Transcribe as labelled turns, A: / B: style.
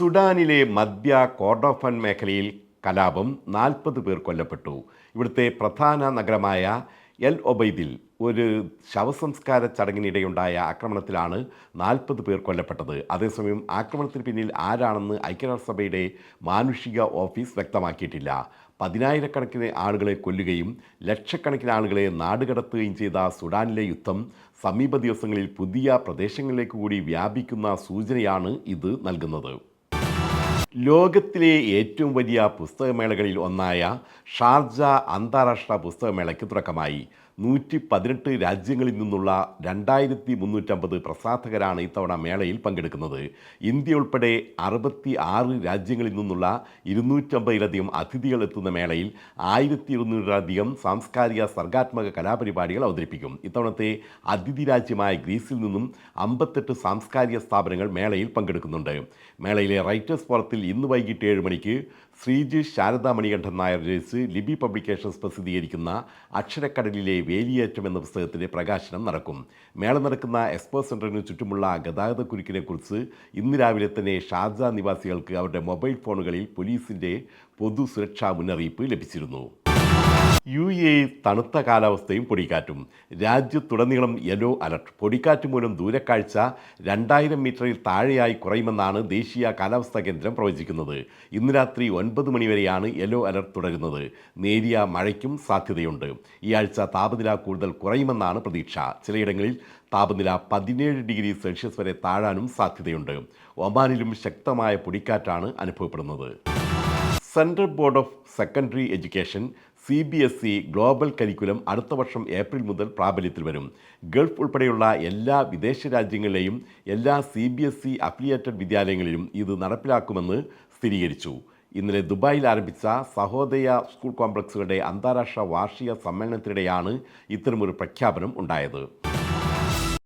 A: സുഡാനിലെ മധ്യ കോർഡോഫൻ മേഖലയിൽ കലാപം നാൽപ്പത് പേർ കൊല്ലപ്പെട്ടു. ഇവിടുത്തെ പ്രധാന നഗരമായ എൽ ഒബൈദിൽ ഒരു ശവസംസ്കാര ചടങ്ങിനിടെയുണ്ടായ ആക്രമണത്തിലാണ് നാൽപ്പത് പേർ കൊല്ലപ്പെട്ടത്. അതേസമയം ആക്രമണത്തിന് പിന്നിൽ ആരാണെന്ന് ഐക്യരാഷ്ട്രസഭയുടെ മാനുഷിക ഓഫീസ് വ്യക്തമാക്കിയിട്ടില്ല. പതിനായിരക്കണക്കിന് ആളുകളെ കൊല്ലുകയും ലക്ഷക്കണക്കിന് ആളുകളെ നാടുകടത്തുകയും ചെയ്ത സുഡാനിലെ യുദ്ധം സമീപ ദിവസങ്ങളിൽ പുതിയ പ്രദേശങ്ങളിലേക്ക് കൂടി വ്യാപിക്കുന്ന സൂചനയാണ് ഇത് നൽകുന്നത്. ലോകത്തിലെ ഏറ്റവും വലിയ പുസ്തകമേളകളിൽ ഒന്നായ ഷാർജ അന്താരാഷ്ട്ര പുസ്തകമേളയ്ക്ക് തുടക്കമായി. നൂറ്റി പതിനെട്ട് രാജ്യങ്ങളിൽ നിന്നുള്ള രണ്ടായിരത്തി മുന്നൂറ്റമ്പത് പ്രസാധകരാണ് ഇത്തവണ മേളയിൽ പങ്കെടുക്കുന്നത്. ഇന്ത്യ ഉൾപ്പെടെ അറുപത്തി ആറ് രാജ്യങ്ങളിൽ നിന്നുള്ള ഇരുന്നൂറ്റമ്പതിലധികം അതിഥികൾ എത്തുന്ന മേളയിൽ ആയിരത്തി ഇരുന്നൂറിലധികം സാംസ്കാരിക സർഗാത്മക കലാപരിപാടികൾ അവതരിപ്പിക്കും. ഇത്തവണത്തെ അതിഥി രാജ്യമായ ഗ്രീസിൽ നിന്നും അമ്പത്തെട്ട് സാംസ്കാരിക സ്ഥാപനങ്ങൾ മേളയിൽ പങ്കെടുക്കുന്നുണ്ട്. മേളയിലെ റൈറ്റേഴ്സ് ഫോറത്തിൽ ഇന്ന് വൈകിട്ട് ഏഴ് മണിക്ക് ശ്രീജി ശാരദാ മണികണ്ഠൻ നായർ രചിച്ച് ലിബി പബ്ലിക്കേഷൻസ് പ്രസിദ്ധീകരിക്കുന്ന അക്ഷരക്കടലിലെ വേലിയേറ്റം എന്ന പുസ്തകത്തിന്റെ പ്രകാശനം നടക്കും. മേള നടക്കുന്ന എക്സ്പോ സെന്ററിന് ചുറ്റുമുള്ള ഗതാഗത കുരുക്കിനെക്കുറിച്ച് ഇന്ന് രാവിലെ തന്നെ ഷാർജ നിവാസികൾക്ക് അവരുടെ മൊബൈൽ ഫോണുകളിൽ പോലീസിന്റെ പൊതു സുരക്ഷാ മുന്നറിയിപ്പ് ലഭിച്ചിരുന്നു. യു എ തണുത്ത കാലാവസ്ഥയും പൊടിക്കാറ്റും. രാജ്യത്തുടനീളം യെല്ലോ അലർട്ട്. പൊടിക്കാറ്റ് മൂലം ദൂരക്കാഴ്ച രണ്ടായിരം മീറ്ററിൽ താഴെയായി കുറയുമെന്നാണ് ദേശീയ കാലാവസ്ഥാ കേന്ദ്രം പ്രവചിക്കുന്നത്. ഇന്ന് രാത്രി ഒൻപത് മണിവരെയാണ് യെല്ലോ അലർട്ട് തുടരുന്നത്. നേരിയ മഴയ്ക്കും സാധ്യതയുണ്ട്. ഈ ആഴ്ച താപനില കൂടുതൽ കുറയുമെന്നാണ് പ്രതീക്ഷ. ചിലയിടങ്ങളിൽ താപനില പതിനേഴ് ഡിഗ്രി സെൽഷ്യസ് വരെ താഴാനും സാധ്യതയുണ്ട്. ഒമാനിലും ശക്തമായ പൊടിക്കാറ്റാണ് അനുഭവപ്പെടുന്നത്. Central board of secondary education C B S E global curriculum അടുത്ത വർഷം ഏപ്രിൽ മുതൽ പ്രാബല്യത്തിൽ വരും. ഗൾഫ് ഉൾപ്പെടെയുള്ള എല്ലാ വിദേശ രാജ്യങ്ങളിലെയും എല്ലാ C B S E affiliated വിദ്യാലയങ്ങളിലും ഇത് നടപ്പിലാക്കുമെന്ന് സ്ഥിരീകരിച്ചു. ഇന്നലെ ദുബായിൽ ആരംഭിച്ച സഹോദയ സ്കൂൾ കോംപ്ലക്സുകളുടെ അന്താരാഷ്ട്ര വാർഷിക സമ്മേളനത്തിനിടെയാണ് ഇത്തരമൊരു പ്രഖ്യാപനം ഉണ്ടായത്.